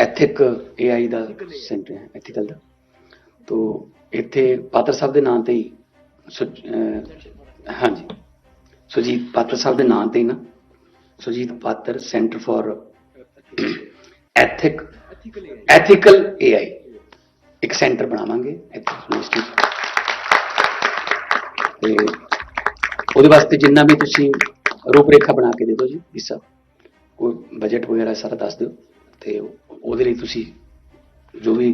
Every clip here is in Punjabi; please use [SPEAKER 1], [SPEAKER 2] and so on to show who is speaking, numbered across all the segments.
[SPEAKER 1] ਐਥਿਕ ਏਆਈ ਦਾ ਸੈਂਟਰ ਹੈ ਐਥੀਕਲ ਦਾ। ਤੋ ਇੱਥੇ ਪਾਤਰ ਸਾਹਿਬ ਦੇ ਨਾਂ ਤੇ ਹੀ ਸੁਜ- ਅਹ, ਹਾਂਜੀ। ਸੁਜੀਤ ਪਾਤਰ ਸਾਹਿਬ ਦੇ ਨਾਂ ਤੇ ਹੀ ਨਾ। Sujit Patar centre for ethic ethical AI ਇੱਕ ਸੈਂਟਰ ਬਣਾਵਾਂਗੇ, ਇੱਥੇ ਯੂਨੀਵਰਸਿਟੀ 'ਚ। ਤੇ ਉਹਦੇ ਵਾਸਤੇ ਜਿੰਨਾ ਵੀ ਤੁਸੀਂ ਰੂਪਰੇਖਾ ਬਣਾ ਕੇ ਦੇ ਦਿਓ ਜੀ ਇਸ ਕੋਈ ਬਜਟ ਵਗੈਰਾ ਸਾਰਾ ਦੱਸ ਦਿਓ, ਤੇ ਉਹਦੇ ਲਈ ਤੁਸੀਂ ਜੋ ਵੀ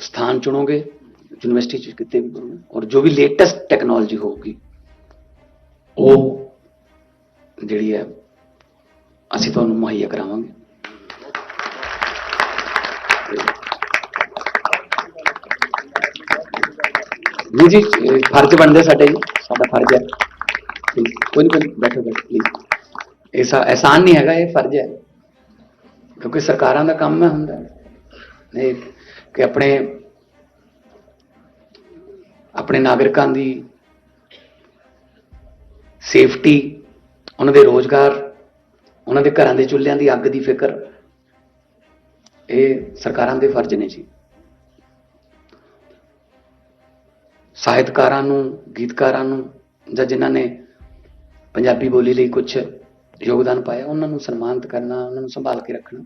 [SPEAKER 1] ਸਥਾਨ ਚੁਣੋਗੇ ਯੂਨੀਵਰਸਿਟੀ ਚ ਕਿਤੇ ਵੀ ਕਰੋਗੇ ਔਰ ਜੋ ਵੀ ਲੇਟੈਸਟ ਟੈਕਨੋਲੋਜੀ ਹੋਊਗੀ ਉਹ ਜਿਹੜੀ ਹੈ ਅਸੀਂ ਤੁਹਾਨੂੰ ਮੁਹੱਈਆ ਕਰਾਵਾਂਗੇ ਨਹੀਂ ਜੀ ਇਹ ਫਰਜ਼ ਬਣਦਾ ਸਾਡੇ ਜੀ ਸਾਡਾ ਫਰਜ਼ ਹੈ Please, ਕੋਈ ਨਹੀਂ ਕੋਈ ਨੀ, ਬੈਠੋ ਬੈਠੋ ਪਲੀਜ਼ ਐਸਾ ਐਹਸਾਨ ਨਹੀਂ ਹੈਗਾ ਇਹ ਫਰਜ਼ ਹੈ ਕਿਉਂਕਿ ਸਰਕਾਰਾਂ ਦਾ ਕੰਮ ਹੈ ਹੁੰਦਾ। ਨੇ ਕਿ ਆਪਣੇ ਆਪਣੇ ਨਾਗਰਿਕਾਂ ਦੀ ਸੇਫਟੀ, ਉਹਨਾਂ ਦੇ ਰੋਜ਼ਗਾਰ, ਉਹਨਾਂ ਦੇ ਘਰਾਂ ਦੇ ਚੁੱਲ੍ਹਿਆਂ ਦੀ ਅੱਗ ਦੀ ਫਿਕਰ, ਇਹ ਸਰਕਾਰਾਂ ਦੇ ਫਰਜ਼ ਨੇ ਜੀ। ਸਾਹਿਤਕਾਰਾਂ ਨੂੰ, ਗੀਤਕਾਰਾਂ ਨੂੰ, ਜਾਂ ਜਿਨ੍ਹਾਂ ਨੇ ਪੰਜਾਬੀ ਬੋਲੀ ਲਈ ਕੁਝ ਯੋਗਦਾਨ ਪਾਇਆ, ਉਹਨਾਂ ਨੂੰ ਸਨਮਾਨਿਤ ਕਰਨਾ, ਉਹਨਾਂ ਨੂੰ ਸੰਭਾਲ ਕੇ ਰੱਖਣਾ।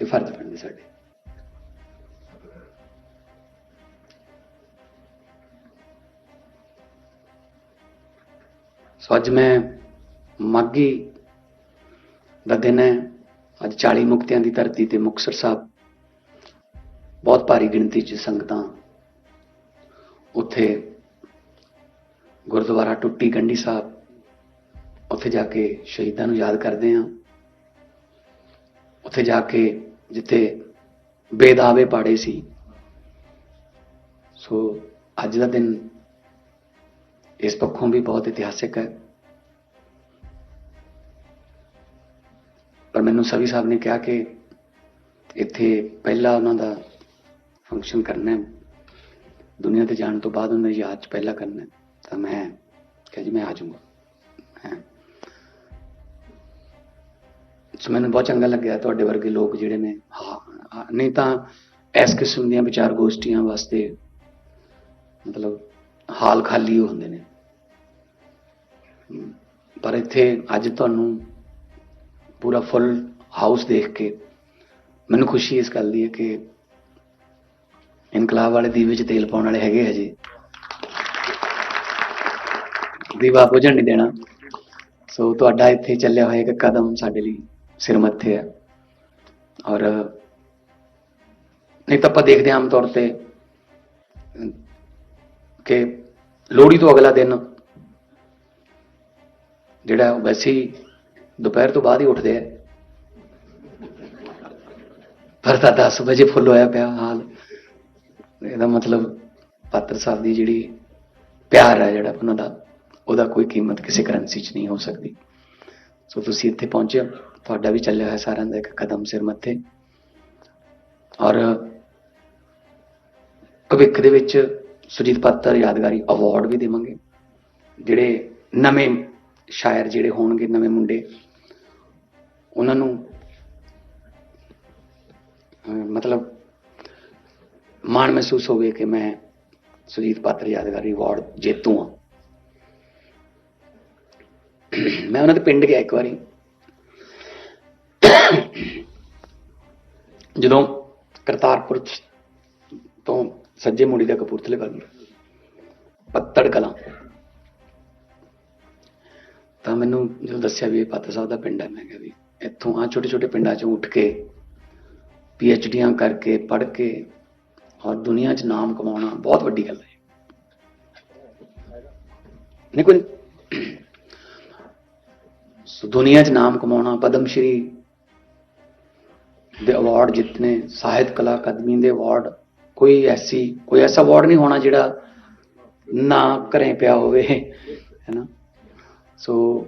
[SPEAKER 1] ਇਹ ਫਰਜ਼ ਬਣਦੇ ਸਾਡੇ। ਸੋ ਅੱਜ ਮੈਂ ਮਾਗੀ ਦਾ ਦਿਨ ਹੈ। ਅੱਜ 40 ਮੁਕਤਿਆਂ ਦੀ ਧਰਤੀ ਤੇ ਮੁਕਤਸਰ ਸਾਹਿਬ ਬਹੁਤ ਭਾਰੀ ਗਿਣਤੀ 'ਚ ਸੰਗਤਾਂ ਉੱਥੇ ਗੁਰਦੁਆਰਾ ਟੁੱਟੀ ਗੰਢੀ ਸਾਹਿਬ, ਉੱਥੇ ਜਾ ਕੇ ਸ਼ਹੀਦਾਂ ਨੂੰ ਯਾਦ ਕਰਦੇ ਹਾਂ। ਉੱਥੇ ਜਾ ਕੇ ਜਿੱਥੇ ਬੇਦਾਵੇ ਪਾੜੇ ਸੀ। ਸੋ ਅੱਜ ਦਾ ਦਿਨ ਇਸ ਪੱਖੋਂ ਵੀ ਬਹੁਤ ਇਤਿਹਾਸਿਕ ਹੈ। ਪਰ ਮੈਨੂੰ ਸਵੀ ਸਾਹਿਬ ਨੇ ਕਿਹਾ ਕਿ ਇੱਥੇ ਪਹਿਲਾ ਉਹਨਾਂ ਦਾ ਫੰਕਸ਼ਨ ਕਰਨਾ ਹੈ। ਦੁਨੀਆ ਤੇ ਜਾਣ ਤੋਂ ਬਾਅਦ ਉਹਨਾਂ ਦੀ ਯਾਦ ਚ ਪਹਿਲਾ ਕਰਨਾ ਤਾਂ ਮੈਂ ਕਿਹਾ ਜੀ, ਮੈਂ ਆ ਜਾਊਂਗਾ। ਹੈਂ। ਸੋ ਮੈਨੂੰ ਬਹੁਤ ਚੰਗਾ ਲੱਗਿਆ ਤੁਹਾਡੇ ਵਰਗੇ ਲੋਕ ਜਿਹੜੇ ਨੇ। ਹਾਂ ਨਹੀਂ ਤਾਂ ਇਸ ਕਿਸਮ ਦੀਆਂ ਵਿਚਾਰ ਗੋਸ਼ਟੀਆਂ ਵਾਸਤੇ ਮਤਲਬ ਹਾਲ ਖਾਲੀ ਹੁੰਦੇ ਨੇ। ਪਰ ਇੱਥੇ ਅੱਜ ਤੁਹਾਨੂੰ ਪੂਰਾ ਫੁੱਲ ਹਾਊਸ ਦੇਖ ਕੇ ਮੈਨੂੰ ਖੁਸ਼ੀ ਇਸ ਗੱਲ ਦੀ ਹੈ ਕਿ ਇਨਕਲਾਬ ਵਾਲੇ ਦੀਵੇ 'ਚ ਤੇਲ ਪਾਉਣ ਵਾਲੇ ਹੈਗੇ ਹਜੇ ਦੀਵਾ ਬੁਝਣ ਨਹੀਂ ਦੇਣਾ। ਸੋ ਤੁਹਾਡਾ ਇੱਥੇ ਚੱਲਿਆ ਹੋਇਆ ਇੱਕ ਕਦਮ ਸਾਡੇ ਲਈ ਸਿਰ ਮੱਥੇ ਹੈ। ਔਰ ਨਹੀਂ ਤਾਂ ਆਪਾਂ ਦੇਖਦੇ ਹਾਂ ਆਮ ਤੌਰ ਤੇ ਕਿ ਲੋਹੜੀ ਤੋਂ ਅਗਲਾ ਦਿਨ ਜਿਹੜਾ ਉਹ ਵੈਸੇ ਹੀ ਦੁਪਹਿਰ ਤੋਂ ਬਾਅਦ ਹੀ ਉੱਠਦੇ ਆ ਪਰ ਤਾਂ 10 ਵਜੇ ਫੁੱਲ ਹੋਇਆ ਪਿਆ ਹਾਲ। ਇਹਦਾ ਮਤਲਬ ਪਾਤਰ ਸਾਹਿਬ ਦੀ ਜਿਹੜੀ ਪਿਆਰ ਹੈ ਜਿਹੜਾ ਉਹਨਾਂ ਦਾ, ਉਹਦਾ ਕੋਈ ਕੀਮਤ ਕਿਸੇ ਕਰੰਸੀ 'ਚ ਨਹੀਂ ਹੋ ਸਕਦੀ। ਸੋ ਤੁਸੀਂ ਇੱਥੇ ਪਹੁੰਚੇ ਤੁਹਾਡਾ ਵੀ ਚੱਲਿਆ ਹੋਇਆ ਸਾਰਿਆਂ ਦਾ ਇੱਕ ਕਦਮ ਸਿਰ ਮੱਥੇ। ਔਰ ਭਵਿੱਖ ਦੇ ਵਿੱਚ ਸੁਜੀਤ ਪਾਤਰ ਯਾਦਗਾਰੀ ਅਵਾਰਡ ਵੀ ਦੇਵਾਂਗੇ। ਜਿਹੜੇ ਨਵੇਂ ਸ਼ਾਇਰ ਜਿਹੜੇ ਹੋਣਗੇ, ਨਵੇਂ ਮੁੰਡੇ, ਉਹਨਾਂ ਨੂੰ ਮਤਲਬ ਮਾਣ ਮਹਿਸੂਸ ਹੋਵੇ ਕਿ ਮੈਂ ਸੁਜੀਤ ਪਾਤਰ ਯਾਦਗਾਰੀ ਅਵਾਰਡ ਜੇਤੂ ਹਾਂ। ਮੈਂ ਉਹਨਾਂ ਦੇ ਪਿੰਡ ਗਿਆ ਇੱਕ ਵਾਰੀ। ਜਦੋਂ ਕਰਤਾਰਪੁਰ ਤੋਂ ਸੱਜੇ ਮੁੜੀ ਦਾ ਕਪੂਰਥਲੇ ਵੱਲ ਪੱਤੜ ਕਲਾਂ, ਤਾਂ ਮੈਨੂੰ ਜਦੋਂ ਦੱਸਿਆ ਵੀ ਇਹ ਪਾਤਰ ਸਾਹਿਬ ਦਾ ਪਿੰਡ ਹੈ, ਮੈਂ ਕਿਹਾ ਵੀ ਇੱਥੋਂ ਆ ਛੋਟੇ ਛੋਟੇ ਪਿੰਡਾਂ ਚੋਂ ਉੱਠ ਕੇ ਪੀ ਐਚ ਡੀਆਂ ਕਰਕੇ ਪੜ੍ਹ ਕੇ ਔਰ ਦੁਨੀਆ 'ਚ ਨਾਮ ਕਮਾਉਣਾ ਬਹੁਤ ਵੱਡੀ ਗੱਲ ਹੈ। ਨਹੀਂ ਕੋਈ ਸੋ ਦੁਨੀਆ 'ਚ ਨਾਮ ਕਮਾਉਣਾ ਪਦਮ ਸ਼੍ਰੀ ਦੇ ਅਵਾਰਡ ਜਿੱਤਨੇ, ਸਾਹਿਤ ਕਲਾ ਅਕਾਦਮੀ ਦੇ ਅਵਾਰਡ ਕੋਈ ਐਸੀ, ਕੋਈ ਐਸਾ ਅਵਾਰਡ ਨਹੀਂ ਹੋਣਾ ਜਿਹੜਾ ਨਾ ਘਰੇ ਪਿਆ ਹੋਵੇ, ਹੈਨਾ? ਸੋ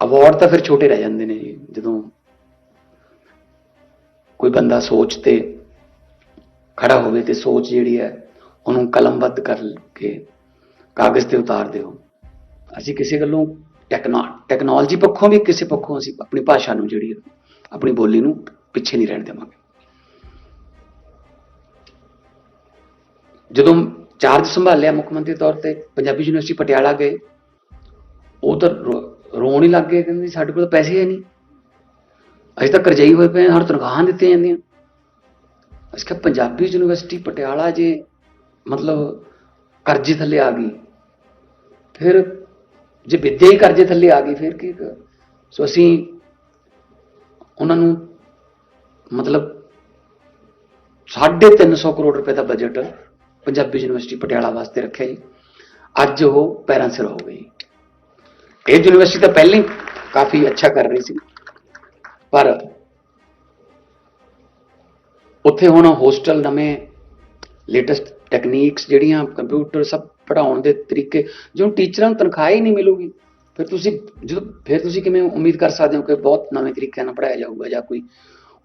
[SPEAKER 1] ਅਵਾਰਡ ਤਾਂ ਫਿਰ ਛੋਟੇ ਰਹਿ ਜਾਂਦੇ ਨੇ ਜੀ, ਜਦੋਂ ਕੋਈ ਬੰਦਾ ਸੋਚ ਤੇ ਖੜਾ ਹੋਵੇ ਤੇ ਸੋਚ ਜਿਹੜੀ ਹੈ, ਉਹਨੂੰ ਕਲਮਬੱਧ ਕਰਕੇ ਕਾਗਜ਼ ਤੇ ਉਤਾਰ ਦਿਓ ਅਸੀਂ ਕਿਸੇ ਗੱਲੋਂ ਟੈਕਨੋਲੋਜੀ ਪੱਖੋਂ ਵੀ, ਕਿਸੇ ਪੱਖੋਂ ਅਸੀਂ ਆਪਣੀ ਭਾਸ਼ਾ ਨੂੰ ਜਿਹੜੀ ਆਪਣੀ ਬੋਲੀ ਨੂੰ ਪਿੱਛੇ ਨਹੀਂ ਰਹਿਣ ਦੇਵਾਂਗੇ। ਜਦੋਂ ਚਾਰਜ ਸੰਭਾਲਿਆ ਮੁੱਖ ਮੰਤਰੀ ਤੌਰ ਤੇ, ਪੰਜਾਬੀ ਯੂਨੀਵਰਸਿਟੀ ਪਟਿਆਲਾ ਗਏ, ਉਹ ਤਾਂ ਰੋ- ਰੋਣ ਹੀ ਲੱਗ ਗਏ, ਕਹਿੰਦੇ ਸਾਡੇ ਕੋਲ ਪੈਸੇ ਹੈ ਨਹੀਂ। ਅਸੀਂ ਤਾਂ ਕਰਜ਼ਈ ਹੋਏ ਪਏ ਹਾਂ, ਸਾਨੂੰ ਤਨਖਾਹਾਂ ਦਿੱਤੀਆਂ ਜਾਂਦੀਆਂ। ਅਸੀਂ ਕਿਹਾ ਪੰਜਾਬੀ ਯੂਨੀਵਰਸਿਟੀ ਪਟਿਆਲਾ ਜੇ ਮਤਲਬ ਕਰਜ਼ੇ ਥੱਲੇ ਆ ਗਈ, ਫਿਰ ਜੇ ਵਿੱਦਿਆ ਹੀ ਕਰਜ਼ੇ ਥੱਲੇ ਆ ਗਈ, ਫਿਰ ਕੀ ਸੋ ਅਸੀਂ ਉਹਨਾਂ ਨੂੰ ਮਤਲਬ 350 ਕਰੋੜ ਰੁਪਏ ਦਾ ਬਜਟ ਪੰਜਾਬੀ ਯੂਨੀਵਰਸਿਟੀ ਪਟਿਆਲਾ ਵਾਸਤੇ ਰੱਖਿਆ ਜੀ। ਅੱਜ ਉਹ ਪੈਰਾਂ ਸਿਰ ਹੋ ਗਈ ਇਹ ਯੂਨੀਵਰਸਿਟੀ ਤਾਂ ਪਹਿਲਾਂ ਹੀ ਕਾਫੀ ਅੱਛਾ ਕਰ ਰਹੀ ਸੀ। ਪਰ ਉੱਥੇ ਹੁਣ ਹੋਸਟਲ ਨਵੇਂ ਲੇਟੈਸਟ ਟੈਕਨੀਕਸ ਜਿਹੜੀਆਂ ਕੰਪਿਊਟਰ ਸਭ ਪੜਾਉਣ ਦੇ ਤਰੀਕੇ, ਜੋ ਟੀਚਰਾਂ ਨੂੰ ਤਨਖਾਹ ਹੀ ਨਹੀਂ ਮਿਲੂਗੀ, ਫਿਰ ਤੁਸੀਂ ਜਦੋਂ, ਫਿਰ ਤੁਸੀਂ ਕਿਵੇਂ ਉਮੀਦ ਕਰ ਸਕਦੇ ਹੋ ਕਿ ਬਹੁਤ ਨਵੇਂ ਤਰੀਕਿਆਂ ਨਾਲ ਪੜਾਇਆ ਜਾਊਗਾ ਜਾਂ ਕੋਈ?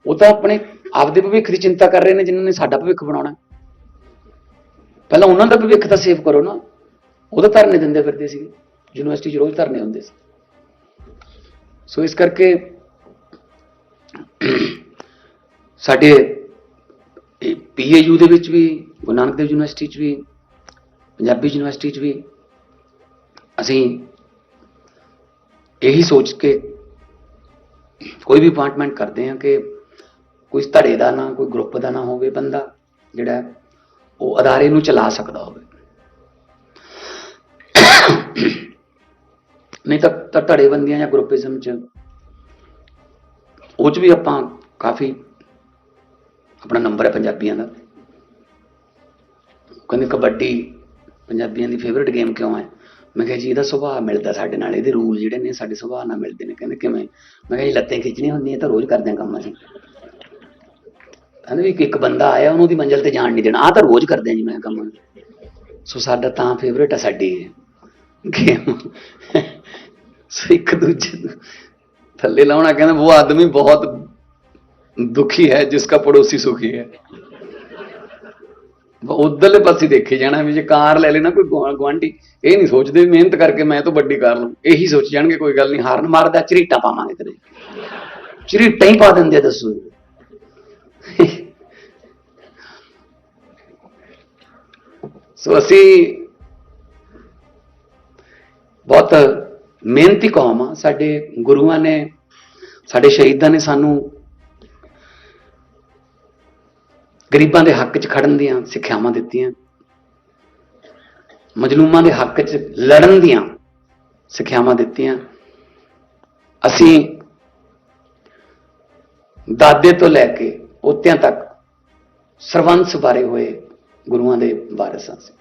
[SPEAKER 1] ਉਹ ਤਾਂ ਆਪਣੇ ਆਪਦੇ ਭਵਿੱਖ ਦੀ ਚਿੰਤਾ ਕਰ ਰਹੇ ਨੇ ਜਿਨ੍ਹਾਂ ਨੇ ਸਾਡਾ ਭਵਿੱਖ ਬਣਾਉਣਾ। ਪਹਿਲਾਂ ਉਹਨਾਂ ਦਾ ਭਵਿੱਖ ਤਾਂ ਸੇਵ ਕਰੋ ਨਾ। ਉਹਦਾ ਧਰਨੇ ਦਿੰਦੇ ਫਿਰਦੇ ਸੀ ਯੂਨੀਵਰਸਿਟੀ 'ਚ ਰੋਜ਼ ਧਰਨੇ ਹੁੰਦੇ ਸੀ। ਸੋ ਇਸ ਕਰਕੇ ਸਾਡੇ ਪੀਏਯੂ ਦੇ ਵਿੱਚ ਵੀ, ਗੁਰੂ ਨਾਨਕ ਦੇਵ ਯੂਨੀਵਰਸਿਟੀ 'ਚ ਵੀ ਪੰਜਾਬੀ ਯੂਨੀਵਰਸਿਟੀ 'ਚ ਵੀ ਅਸੀਂ ਇਹੀ ਸੋਚ ਕੇ ਕੋਈ ਵੀ ਅਪਾਇੰਟਮੈਂਟ ਕਰਦੇ ਹਾਂ ਕਿ ਕੋਈ ਧੜੇ ਦਾ ਨਾ, ਕੋਈ ਗਰੁੱਪ ਦਾ ਨਾ ਹੋਵੇ ਬੰਦਾ ਜਿਹੜਾ ਉਹ ਅਦਾਰੇ ਨੂੰ ਚਲਾ ਸਕਦਾ ਹੋਵੇ। ਨਹੀਂ ਤਾਂ ਤਾਂ ਧੜੇਬੰਦੀਆਂ ਜਾਂ ਗਰੁੱਪਿਜ਼ਮ ਚ ਉਹ ਚ ਵੀ ਆਪਾਂ ਕਾਫੀ ਆਪਣਾ ਨੰਬਰ ਹੈ ਪੰਜਾਬੀਆਂ ਦਾ। ਕਹਿੰਦੇ ਕਬੱਡੀ ਪੰਜਾਬੀਆਂ ਦੀ ਫੇਵਰਿਟ ਗੇਮ ਕਿਉਂ ਹੈ? ਮੈਂ ਕਿਹਾ ਜੀ, ਇਹਦਾ ਸੁਭਾਅ ਮਿਲਦਾ ਸਾਡੇ ਨਾਲ, ਇਹਦੇ ਰੂਲ ਜਿਹੜੇ ਨੇ ਸਾਡੇ ਸੁਭਾਅ ਨਾਲ ਮਿਲਦੇ ਨੇ, ਕਹਿੰਦੇ ਕਿਵੇਂ? ਮੈਂ ਕਿਹਾ ਜੀ, ਲੱਤਾਂ ਖਿੱਚਣੀਆਂ ਹੁੰਦੀਆਂ ਤਾਂ ਰੋਜ਼ ਕਰਦੇ ਹਾਂ ਕੰਮ ਅਸੀਂ। ਕਹਿੰਦੇ ਵੀ ਇੱਕ- ਬੰਦਾ ਆਇਆ, ਉਹਨੂੰ ਦੀ ਮੰਜ਼ਲ ਤੇ ਜਾਣ ਨਹੀਂ ਦੇਣਾ। ਆ ਤਾਂ ਰੋਜ਼ ਕਰਦੇ ਹਾਂ ਜੀ ਮੈਂ ਕੰਮ। ਸੋ ਸਾਡਾ ਤਾਂ ਫੇਵਰਿਟ ਆ ਸਾਡੀ ਗੇਮ ਸੋ ਇੱਕ ਦੂਜੇ ਨੂੰ ਥੱਲੇ ਲਾਉਣਾ ਕਹਿੰਦਾ, ਉਹ ਆਦਮੀ ਬਹੁਤ ਦੁਖੀ ਹੈ ਜਿਸਕਾ ਪੜੋਸੀ ਸੁਖੀ ਹੈ। ਉਧਰਲੇ ਪਾਸੇ ਦੇਖੇ ਜਾਣਾ ਵੀ ਜੇ ਕਾਰ ਲੈ ਲੈਣਾ ਕੋਈ ਗੁਆ- ਗੁਆਂਢੀ, ਇਹ ਨਹੀਂ ਸੋਚਦੇ ਵੀ ਮਿਹਨਤ ਕਰਕੇ ਮੈਂ ਤਾਂ ਵੱਡੀ ਕਾਰ ਲਵਾਂ ਇਹੀ ਸੋਚ ਜਾਣਗੇ, ਕੋਈ ਗੱਲ ਨਹੀਂ, ਹਾਰਨ ਮਾਰਦਾ, ਝਰੀਟਾ ਪਾਵਾਂਗੇ ਤੇਰੇ। ਝਰੀਟਾ ਹੀ ਪਾ ਦਿੰਦੇ ਦੱਸੋ। ਸੋ ਅਸੀਂ ਬਹੁਤ ਮਿਹਨਤੀ ਕੌਮ ਆ, ਸਾਡੇ ਗੁਰੂਆਂ ਨੇ, ਸਾਡੇ ਸ਼ਹੀਦਾਂ ਨੇ ਸਾਨੂੰ ਗਰੀਬਾਂ ਦੇ ਹੱਕ 'ਚ ਖੜਨ ਦੀਆਂ ਸਿੱਖਿਆਵਾਂ ਦਿੱਤੀਆਂ। ਮਜਲੂਮਾਂ ਦੇ ਹੱਕ 'ਚ ਲੜਨ ਦੀਆਂ ਸਿੱਖਿਆਵਾਂ ਦਿੱਤੀਆਂ। ਅਸੀਂ ਦਾਦੇ ਤੋਂ ਲੈ ਕੇ ਪੋਤਿਆਂ ਤੱਕ ਸਰਵੰਸ ਬਾਰੇ ਹੋਏ ਗੁਰੂਆਂ ਦੇ ਵਾਰਿਸ ਸੀ ਅਸੀਂ।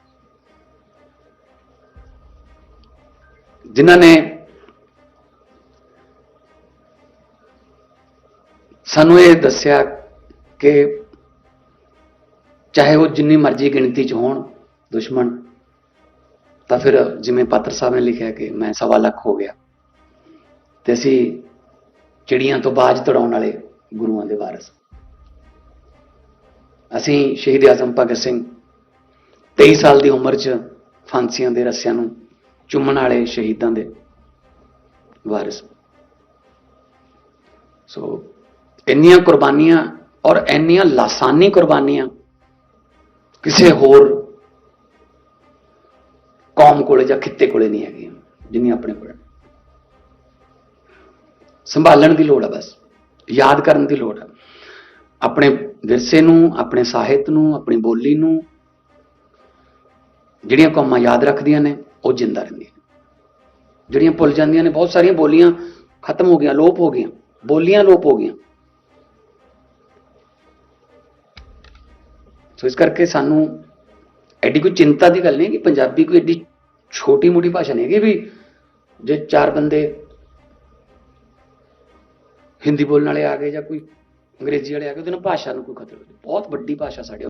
[SPEAKER 1] ਜਿਨ੍ਹਾਂ ਨੇ ਸਾਨੂੰ ਇਹ ਦੱਸਿਆ ਕਿ ਚਾਹੇ ਉਹ ਜਿੰਨੀ ਮਰਜ਼ੀ ਗਿਣਤੀ ਚ ਹੋਣ, ਦੁਸ਼ਮਣ। ਤਾਂ ਫਿਰ ਜਿਵੇਂ ਪਾਤਰ ਸਾਹਿਬ ਨੇ ਲਿਖਿਆ ਕਿ ਮੈਂ ਸਵਾ ਲੱਖ ਹੋ ਗਿਆ। ਤੇ ਅਸੀਂ ਚਿੜੀਆਂ ਤੋਂ ਬਾਜ ਤੜਾਉਣ ਵਾਲੇ ਗੁਰੂਆਂ ਦੇ ਵਾਰਿਸ। ਅਸੀਂ ਸ਼ਹੀਦ ਆਜ਼ਮ ਭਗਤ ਸਿੰਘ 23 ਸਾਲ ਦੀ ਉਮਰ 'ਚ ਫਾਂਸੀਆਂ ਦੇ ਰੱਸਿਆਂ ਨੂੰ ਚੁੰਮਣ ਵਾਲੇ ਸ਼ਹੀਦਾਂ ਦੇ ਵਾਰਿਸ। ਸੋ, ਇੰਨੀਆਂ ਕੁਰਬਾਨੀਆਂ ਔਰ ਇੰਨੀਆਂ ਲਾਸਾਨੀ ਕੁਰਬਾਨੀਆਂ ਕਿਸੇ ਹੋਰ ਕੌਮ ਕੋਲੇ ਜਾਂ ਖਿੱਤੇ ਕੋਲੇ ਨਹੀਂ ਹੈਗੀਆਂ ਜਿੰਨੀਆਂ ਆਪਣੇ ਕੋਲ ਸੰਭਾਲਣ ਦੀ ਲੋੜ ਆ ਬਸ, ਯਾਦ ਕਰਨ ਦੀ ਲੋੜ ਆ। ਆਪਣੇ ਵਿਰਸੇ ਨੂੰ, ਆਪਣੇ ਸਾਹਿਤ ਨੂੰ, ਆਪਣੀ ਬੋਲੀ ਨੂੰ, ਜਿਹੜੀਆਂ ਕੌਮਾਂ ਯਾਦ ਰੱਖਦੀਆਂ ਨੇ, ਉਹ ਜਿੰਦਾ ਰਹਿੰਦੀਆਂ ਜਿਹੜੀਆਂ ਭੁੱਲ ਜਾਂਦੀਆਂ ਨੇ, ਬਹੁਤ ਸਾਰੀਆਂ ਬੋਲੀਆਂ ਖਤਮ ਹੋ ਗਈਆਂ, ਲੋਪ ਹੋ ਗਈਆਂ, ਬੋਲੀਆਂ ਲੋਪ ਹੋ ਗਈਆਂ। ਸੋ ਇਸ ਕਰਕੇ ਸਾਨੂੰ ਐਡੀ ਕੋਈ ਚਿੰਤਾ ਦੀ ਗੱਲ ਨਹੀਂ ਕਿ ਪੰਜਾਬੀ ਕੋਈ ਐਡੀ ਛੋਟੀ ਮੋਟੀ ਭਾਸ਼ਾ ਨਹੀਂ ਹੈਗੀ ਵੀ ਜੇ ਚਾਰ ਬੰਦੇ ਹਿੰਦੀ ਬੋਲਣ ਵਾਲੇ ਆ ਗਏ ਜਾਂ ਕੋਈ ਅੰਗਰੇਜ਼ੀ ਵਾਲੇ ਆ ਗਏ, ਉਹਦੇ ਨਾਲ ਭਾਸ਼ਾ ਨੂੰ ਕੋਈ ਖਤਰਾ ਨਹੀਂ। ਬਹੁਤ ਵੱਡੀ ਭਾਸ਼ਾ ਸਾਡੇ